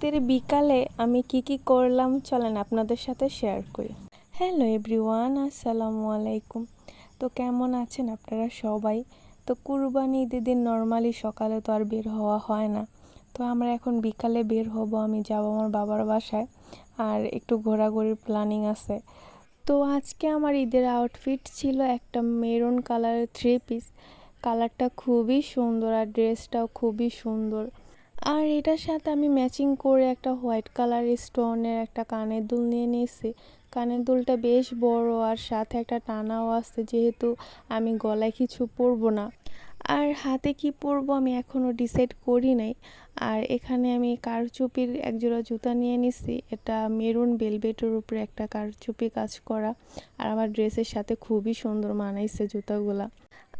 ঈদের বিকালে আমি কি কি করলাম চলেন আপনাদের সাথে শেয়ার করি। হ্যালো এভরিওয়ান আসসালামু আলাইকুম। তো কেমন আছেন আপনারা সবাই? তো কুরবানি ঈদের নর্মালি সকালে তো আর বের হওয়া হয় না। তো আমরা এখন বিকালে বের হব, আমি যাব আমার বাবার বাসায় আর একটু ঘোরাঘুরির প্ল্যানিং আছে। তো আজকে আমার ঈদের আউটফিট ছিল একটা মেরুন কালারের থ্রি পিস কালারটা খুবই সুন্দর আর ড্রেসটাও খুবই সুন্দর। আর এটার সাথে আমি ম্যাচিং করে একটা হোয়াইট কালারের স্টোনের একটা কানের দুল নিয়ে নিয়েছি। কানের দুলটা বেশ বড় আর সাথে একটা টানাও আসছে যেহেতু আমি গলায় কিছু পরবো না। আর হাতে কি পরবো আমি এখনও ডিসাইড করি নাই। আর এখানে আমি কারচুপির একজোড়া জুতা নিয়ে নিছি। এটা মেরুন বেলভেটের উপরে একটা কারচুপি কাজ করা। আর আমার ড্রেসের সাথে খুবই সুন্দর মানাইছে জুতাগুলা।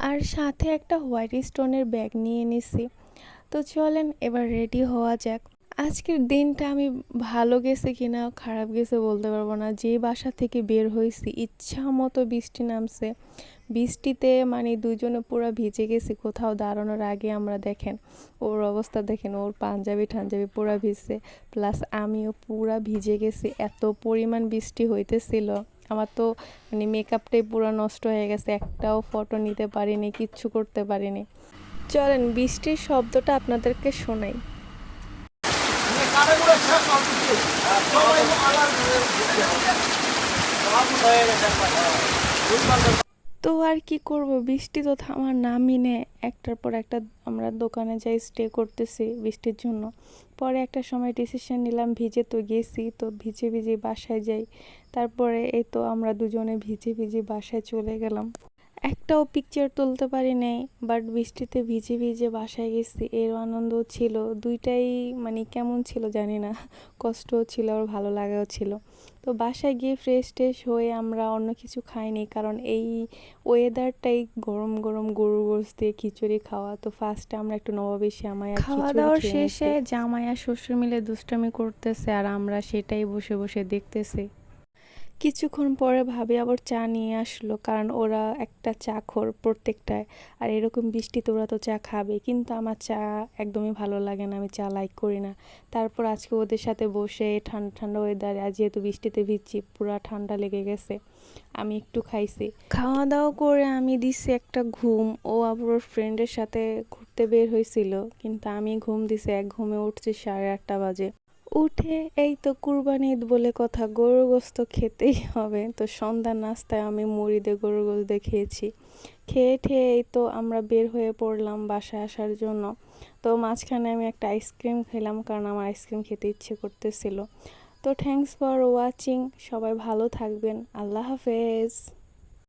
আর সাথে একটা হোয়াইট স্টোনের ব্যাগ নিয়ে নিছি। তো চলেন এবার রেডি হওয়া যাক। আজকের দিনটা আমি ভালো গেছে কিনা, খারাপ গেছে বলতে পারব না। যে বাসা থেকে বের হয়েছি, ইচ্ছা মতো বৃষ্টি নামছে। বৃষ্টিতে মানে দুজনে পুরো ভিজে গেছি, কোথাও দাঁড়ানোর আগে আমরা দেখেন, ওর অবস্থা দেখেন, ওর পাঞ্জাবি ঠাঞ্জাবি পুরা ভিজছে। প্লাস আমিও পুরা ভিজে গেছি, এত পরিমাণ বৃষ্টি হইতেছিল। আমার তো মানে মেকআপটাই পুরো নষ্ট হয়ে গেছে, একটাও ফটো নিতে পারিনি, কিচ্ছু করতে পারিনি। চলেন, বৃষ্টির শব্দটা আপনাদেরকে শোনাই। তো আর কি করব? বৃষ্টি তো থামার নামই নেয় একটার পর একটা আমরা দোকানে যাই স্টে করতেছি বৃষ্টির জন্য। পরে একটা সময় ডিসিশন নিলাম, ভিজে তো গেছি, তো ভিজে ভিজে বাসায় যাই। তারপরে এই তো আমরা দুজনে ভিজে ভিজে বাসায় চলে গেলাম। একটাও পিকচার তুলতে পারি নাই বাট বৃষ্টিতে ভিজে ভিজে বাসায় গেছি এর আনন্দ ছিল। দুইটাই মানে কেমন ছিল জানি না কষ্টও ছিল আর ভালো লাগাও ছিল। তো বাসায় গিয়ে ফ্রেশ ট্রেশ হয়ে আমরা অন্য কিছু খাইনি কারণ এই ওয়েদারটাই গরম গরম গরু গোস দিয়ে খিচুড়ি খাওয়া। তো ফার্স্টে আমরা একটু নবাবী শ্যামাই খাওয়া দাওয়ার শেষে জামাই আর শ্বশুর মিলে দুষ্টামি করতেছে আর আমরা সেটাই বসে বসে দেখতেছি। কিছুক্ষণ পরে ভাবি আবার চা নিয়ে আসলো, কারণ ওরা একটা চা খোর প্রত্যেকটায়। আর এরকম বৃষ্টিতে ওরা তো চা খাবে, কিন্তু আমার চা একদমই ভালো লাগে না, আমি চা লাইক করি না। তারপর আজকে ওদের সাথে বসে ঠান্ডা ঠান্ডা ওয়েদারে আজ যেহেতু বৃষ্টিতে ভিজছি, পুরা ঠান্ডা লেগে গেছে, আমি একটু খাইছি। খাওয়া দাওয়া করে আমি দিছি একটা ঘুম, ও আবার ওর ফ্রেন্ডের সাথে ঘুরতে বের হয়েছিল, কিন্তু আমি ঘুম দিছি, এক ঘুমে উঠছি সাড়ে আটটা বাজে। উঠে এই তো কুরবানি ঈদ বলে কথা গরু গোস্ত খেতেই হবে। তো সন্ধ্যা নাস্তায় আমি মুড়ি দিয়ে গরু গোস্ত দিয়ে খেয়েছি। খেয়ে ঠেয়ে এই তো আমরা বের হয়ে পড়লাম বাসায় আসার জন্য। তো মাঝখানে আমি একটা আইসক্রিম খেলাম কারণ আমার আইসক্রিম খেতে ইচ্ছে করতেছিল। তো থ্যাংকস ফর ওয়াচিং সবাই ভালো থাকবেন, আল্লাহ হাফেজ।